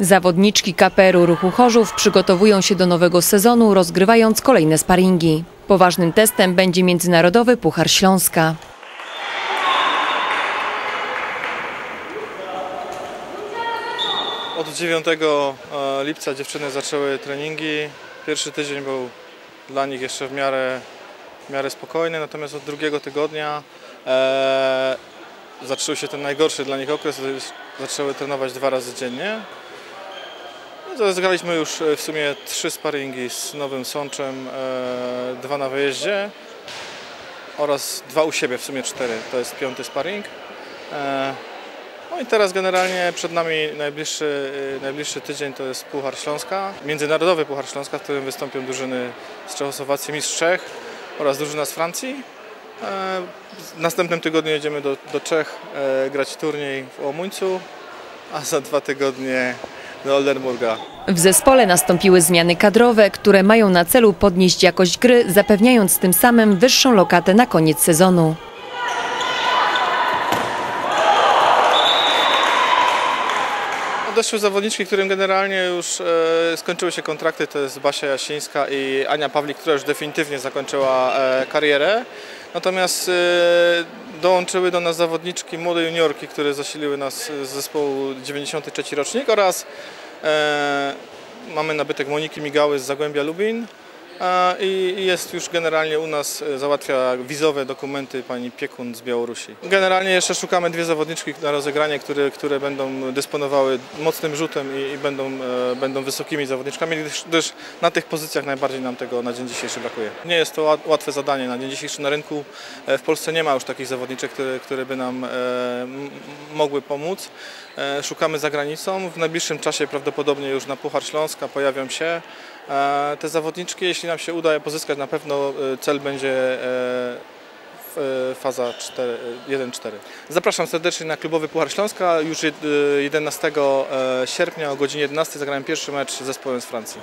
Zawodniczki KPR-u Ruchu Chorzów przygotowują się do nowego sezonu, rozgrywając kolejne sparingi. Poważnym testem będzie Międzynarodowy Puchar Śląska. Od 9 e, lipca dziewczyny zaczęły treningi. Pierwszy tydzień był dla nich jeszcze w miarę, w miarę spokojny, natomiast od drugiego tygodnia e, zaczął się ten najgorszy dla nich okres. Zaczęły trenować dwa razy dziennie. No, Zagraliśmy już e, w sumie trzy sparingi z Nowym Sączem, e, dwa na wyjeździe oraz dwa u siebie, w sumie cztery. To jest piąty sparring. E, no i teraz generalnie przed nami najbliższy, najbliższy tydzień to jest Puchar Śląska, Międzynarodowy Puchar Śląska, w którym wystąpią drużyny z Czechosłowacji, mistrz Czech oraz drużyna z Francji. W następnym tygodniu jedziemy do, do Czech grać turniej w Łomuńcu, a za dwa tygodnie do Oldenburga. W zespole nastąpiły zmiany kadrowe, które mają na celu podnieść jakość gry, zapewniając tym samym wyższą lokatę na koniec sezonu. Odeszły zawodniczki, którym generalnie już e, skończyły się kontrakty, to jest Basia Jasińska i Ania Pawlik, która już definitywnie zakończyła e, karierę. Natomiast e, dołączyły do nas zawodniczki młode juniorki, które zasiliły nas z zespołu 93 rocznik oraz e, mamy nabytek Moniki Migały z Zagłębia Lubin. I jest już generalnie u nas, e, załatwia wizowe dokumenty pani Piekun z Białorusi. Generalnie jeszcze szukamy dwie zawodniczki na rozegranie, które, które będą dysponowały mocnym rzutem i, i będą, e, będą wysokimi zawodniczkami, gdyż, gdyż na tych pozycjach najbardziej nam tego na dzień dzisiejszy brakuje. Nie jest to łat- łatwe zadanie. Na dzień dzisiejszy na rynku e, w Polsce nie ma już takich zawodniczek, które, które by nam mogły pomóc. Szukamy za granicą. W najbliższym czasie prawdopodobnie już na Puchar Śląska pojawią się te zawodniczki. Jeśli nam się uda je pozyskać, na pewno e, cel będzie e, e, faza 4, e, 1-4. Zapraszam serdecznie na klubowy Puchar Śląska. Już jed- e, 11 sierpnia o godzinie 11 zagrałem pierwszy mecz z zespołem z Francji.